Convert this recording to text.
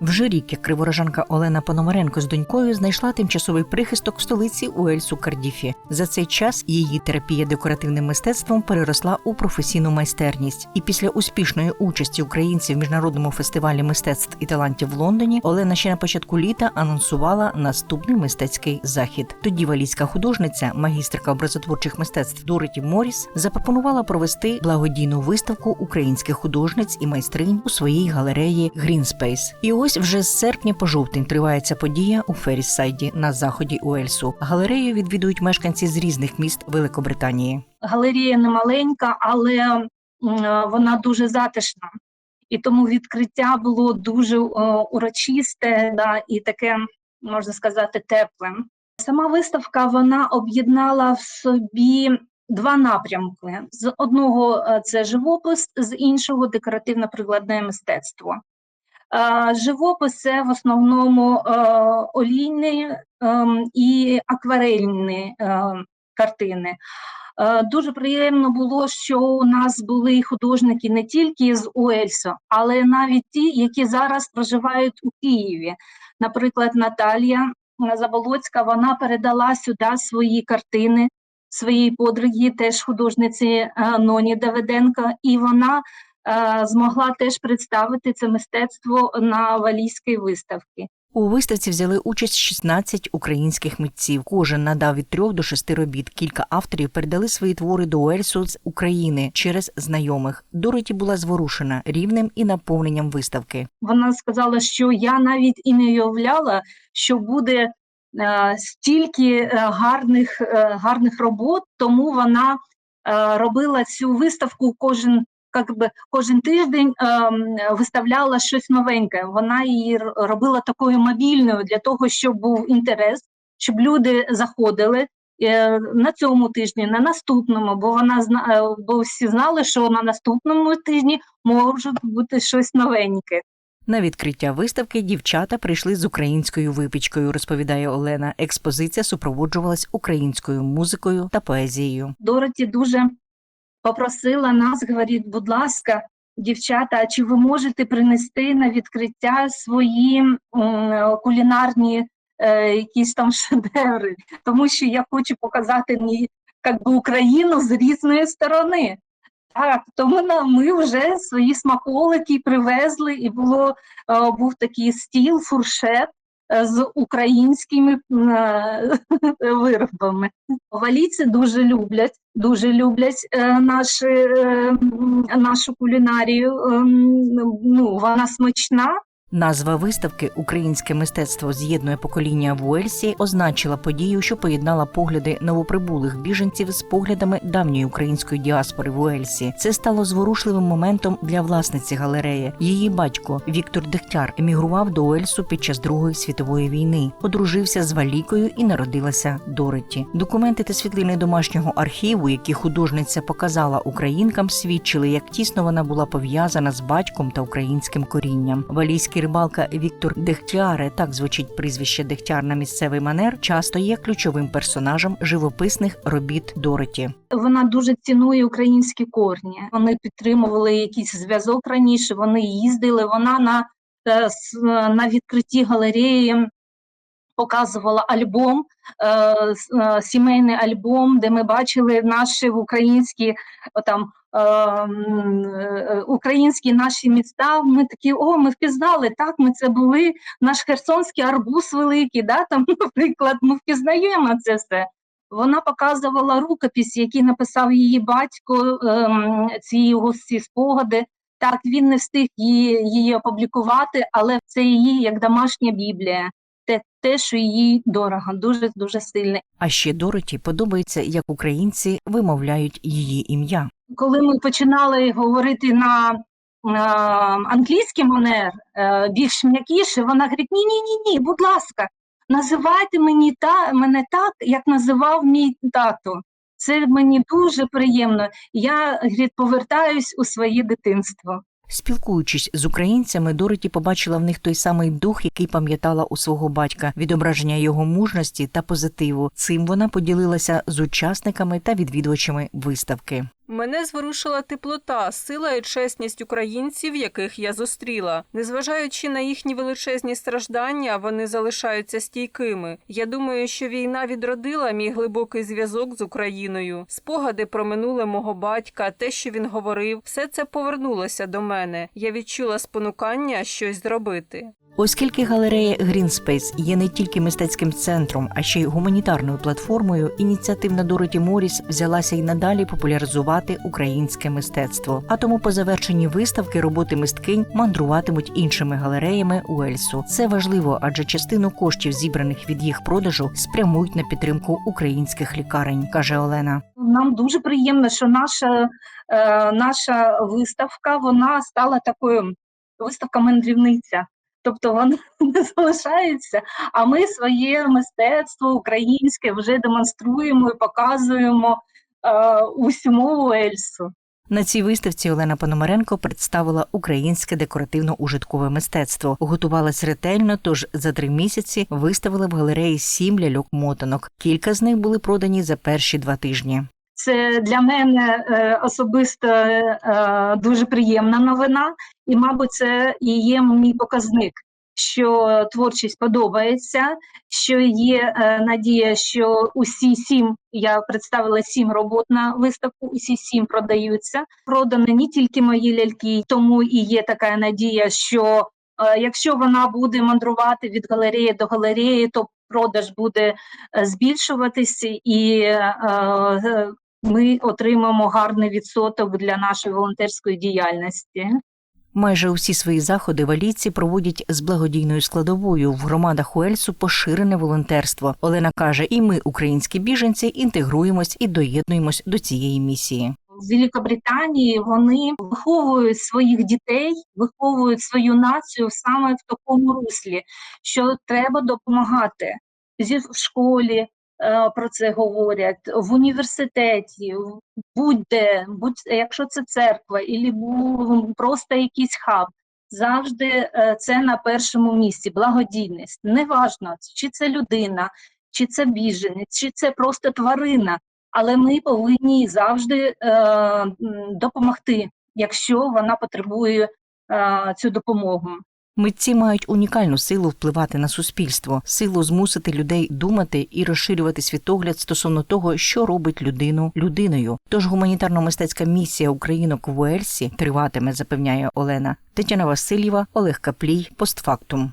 Вже рік, як криворожанка Олена Пономаренко з донькою знайшла тимчасовий прихисток в столиці Уельсу Кардіфі. За цей час її терапія декоративним мистецтвом переросла у професійну майстерність. І після успішної участі українців в міжнародному фестивалі мистецтв і талантів в Лондоні Олена ще на початку літа анонсувала наступний мистецький захід. Тоді валійська художниця, магістрка образотворчих мистецтв Дороті Моріс, запропонувала провести благодійну виставку українських художниць і майстринь у своїй галереї Грінспейс. І ось вже з серпня по жовтень триває ця подія у Ферріссайді на заході Уельсу. Галерею відвідують мешканці з різних міст Великобританії. Галерія не маленька, але вона дуже затишна. І тому відкриття було дуже е, урочисте да, і таке, можна сказати, тепле. Сама виставка вона об'єднала в собі два напрямки: з одного е, це живопис, з іншого декоративно-прикладне мистецтво. Е, Живопис це в основному е, олійні ем, і акварельні е, картини. Дуже приємно було, що у нас були художники не тільки з Уельсу, але навіть ті, які зараз проживають у Києві. Наприклад, Наталія Заболоцька вона передала сюди свої картини своїй подругі, теж художниці Ноні Давиденко, і вона змогла теж представити це мистецтво на валійській виставці. У виставці взяли участь 16 українських митців. Кожен надав від трьох до шести робіт. Кілька авторів передали свої твори до Уельсу з України через знайомих. Дороті була зворушена рівнем і наповненням виставки. Вона сказала, що я навіть і не уявляла, що буде е, стільки е, гарних, е, гарних робот, тому вона е, робила цю виставку кожен. Как би кожен тиждень ем, виставляла щось новеньке. Вона її робила такою мобільною для того, щоб був інтерес, щоб люди заходили е, на цьому тижні, на наступному, бо вона зна, е, бо всі знали, що на наступному тижні може бути щось новеньке. На відкриття виставки дівчата прийшли з українською випічкою, розповідає Олена. Експозиція супроводжувалась українською музикою та поезією. Дороті дуже попросила нас, говорить, будь ласка, дівчата, чи ви можете принести на відкриття свої кулінарні е, якісь там шедеври? Тому що я хочу показати мені би, Україну з різної сторони. Так, тому ми вже свої смаколики привезли, і було, е, був такий стіл, фуршет з українськими е, виробами. Валійці дуже люблять, дуже люблять е, наші, е, нашу кулінарію. Ем, ну, вона смачна. Назва виставки Українське мистецтво з'єднує покоління в Уельсі означила подію, що поєднала погляди новоприбулих біженців з поглядами давньої української діаспори в Уельсі. Це стало зворушливим моментом для власниці галереї. Її батько Віктор Дегтяр емігрував до Уельсу під час Другої світової війни, одружився з Валікою і народилася Дороті. Документи та світлини домашнього архіву, які художниця показала українкам, свідчили, як тісно вона була пов'язана з батьком та українським корінням. Валійський рибалка Віктор Дехтяре, так звучить прізвище Дехтяр на місцевий манер, часто є ключовим персонажем живописних робіт Дороті. Вона дуже цінує українські корні. Вони підтримували якийсь зв'язок раніше. Вони їздили. Вона на, е, на відкритті галереї показувала альбом, е, е, сімейний альбом, де ми бачили наші українські там. е, м, е, Українські наші міста, ми такі, о, ми впізнали, так, ми це були, наш херсонський арбуз великий, да, там, наприклад, ми впізнаємо це все. Вона показувала рукопис, який написав її батько, ці його всі спогади. Так, він не встиг її, її опублікувати, але це її як домашня біблія. Те, те, що їй дорого, дуже дуже сильно. А ще Дороті подобається, як українці вимовляють її ім'я. Коли ми починали говорити на, англійський манер, е, більш м'якіше, вона говорить: ні, ні, ні, ні, будь ласка, називайте мені та мене так, як називав мій тато. Це мені дуже приємно. Я говорить, повертаюсь у своє дитинство. Спілкуючись з українцями, Дороті побачила в них той самий дух, який пам'ятала у свого батька, відображення його мужності та позитиву. Цим вона поділилася з учасниками та відвідувачами виставки. Мене зворушила теплота, сила і чесність українців, яких я зустріла. Незважаючи на їхні величезні страждання, вони залишаються стійкими. Я думаю, що війна відродила мій глибокий зв'язок з Україною. Спогади про минуле мого батька, те, що він говорив, все це повернулося до мене. Я відчула спонукання щось зробити. Оскільки галерея Грінспейс є не тільки мистецьким центром, а ще й гуманітарною платформою, ініціативна Дороті Моріс взялася й надалі популяризувати українське мистецтво. А тому по завершенні виставки роботи мисткинь мандруватимуть іншими галереями Уельсу. Це важливо, адже частину коштів, зібраних від їх продажу, спрямують на підтримку українських лікарень, каже Олена. Нам дуже приємно, що наша, е, наша виставка вона стала такою виставка мандрівниця. Тобто вона не залишається, а ми своє мистецтво українське вже демонструємо і показуємо е, усьому Ельсу. На цій виставці Олена Пономаренко представила українське декоративно-ужиткове мистецтво. Готувалась ретельно, тож за три місяці виставила в галереї сім ляльок-мотанок. Кілька з них були продані за перші два тижні. Це для мене е, особисто е, дуже приємна новина, і, мабуть, це і є мій показник, що творчість подобається, що є е, надія, що усі сім я представила сім робот на виставку, усі сім продаються. Продані не тільки мої ляльки, тому і є така надія, що якщо вона буде мандрувати від галереї до галереї, то продаж буде збільшуватись і е, ми отримаємо гарний відсоток для нашої волонтерської діяльності. Майже усі свої заходи валійці проводять з благодійною складовою. В громадах Уельсу поширене волонтерство. Олена каже: і ми, українські біженці, інтегруємось і доєднуємось до цієї місії. В Великобританії вони виховують своїх дітей, виховують свою націю саме в такому руслі, що треба допомагати зі в школі. Е, Про це говорять в університеті, будь-де, будь якщо це церква, або просто якийсь хаб, завжди е, це на першому місці. Благодійність. Неважно, чи це людина, чи це біженець, чи це просто тварина. Але ми повинні завжди е, допомогти, якщо вона потребує е, цю допомогу. Митці мають унікальну силу впливати на суспільство, силу змусити людей думати і розширювати світогляд стосовно того, що робить людину людиною. Тож гуманітарно-мистецька місія українок в Уельсі триватиме, запевняє Олена. Тетяна Васильєва, Олег Каплій, постфактум.